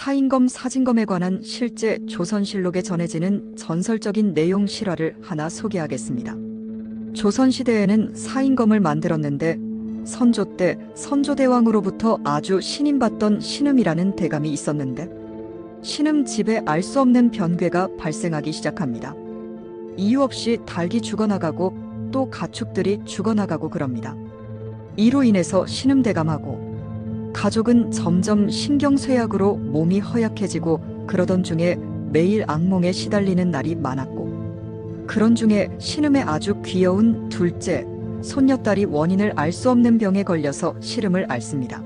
사인검 사진검에 관한 실제 조선실록에 전해지는 전설적인 내용 실화를 하나 소개하겠습니다. 조선시대에는 사인검을 만들었는데 선조 때 선조대왕으로부터 아주 신임받던 신음이라는 대감이 있었는데 신음 집에 알 수 없는 변괴가 발생하기 시작합니다. 이유 없이 닭이 죽어나가고 또 가축들이 죽어나가고 그럽니다. 이로 인해서 신음대감하고 가족은 점점 신경쇠약으로 몸이 허약해지고 그러던 중에 매일 악몽에 시달리는 날이 많았고 그런 중에 신음의 아주 귀여운 둘째 손녀딸이 원인을 알 수 없는 병에 걸려서 시름을 앓습니다.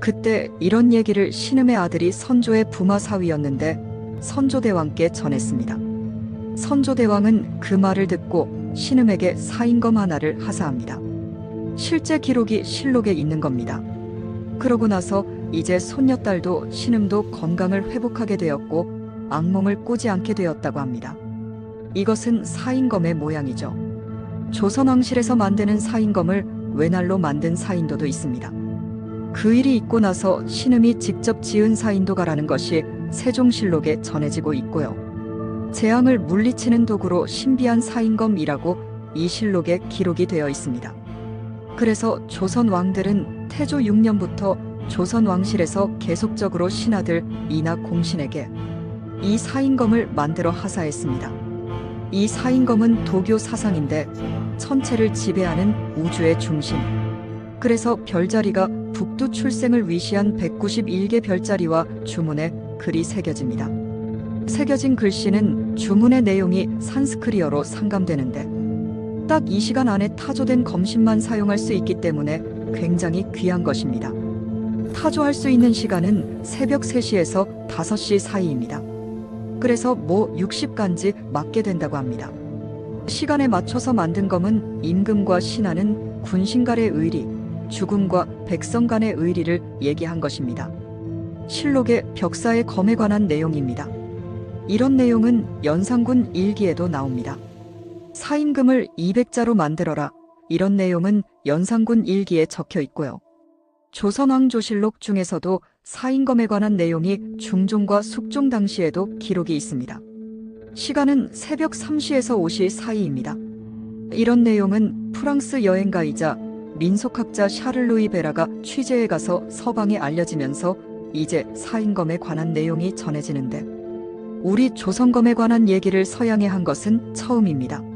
그때 이런 얘기를 신음의 아들이 선조의 부마 사위였는데 선조대왕께 전했습니다. 선조대왕은 그 말을 듣고 신음에게 사인검 하나를 하사합니다. 실제 기록이 실록에 있는 겁니다. 그러고 나서 이제 손녀딸도 신음도 건강을 회복하게 되었고 악몽을 꾸지 않게 되었다고 합니다. 이것은 사인검의 모양이죠. 조선왕실에서 만드는 사인검을 외날로 만든 사인도도 있습니다. 그 일이 있고 나서 신음이 직접 지은 사인도가라는 것이 세종실록에 전해지고 있고요. 재앙을 물리치는 도구로 신비한 사인검이라고 이 실록에 기록이 되어 있습니다. 그래서 조선 왕들은 태조 6년부터 조선 왕실에서 계속적으로 신하들 이나 공신에게 이 사인검을 만들어 하사했습니다. 이 사인검은 도교 사상인데 천체를 지배하는 우주의 중심. 그래서 별자리가 북두 출생을 위시한 191개 별자리와 주문에 글이 새겨집니다. 새겨진 글씨는 주문의 내용이 산스크리어로 상감되는데 딱 이 시간 안에 타조된 검신만 사용할 수 있기 때문에 굉장히 귀한 것입니다. 타조할 수 있는 시간은 새벽 3시에서 5시 사이입니다. 그래서 뭐 60간지 맞게 된다고 합니다. 시간에 맞춰서 만든 검은 임금과 신하는 군신 간의 의리, 죽음과 백성 간의 의리를 얘기한 것입니다. 실록의 벽사의 검에 관한 내용입니다. 이런 내용은 연산군 일기에도 나옵니다. 사인금을 200자로 만들어라. 이런 내용은 연산군 일기에 적혀 있고요. 조선왕조실록 중에서도 사인검에 관한 내용이 중종과 숙종 당시에도 기록이 있습니다. 시간은 새벽 3시에서 5시 사이입니다. 이런 내용은 프랑스 여행가이자 민속학자 샤를루이 베라가 취재에 가서 서방에 알려지면서 이제 사인검에 관한 내용이 전해지는데 우리 조선검에 관한 얘기를 서양에 한 것은 처음입니다.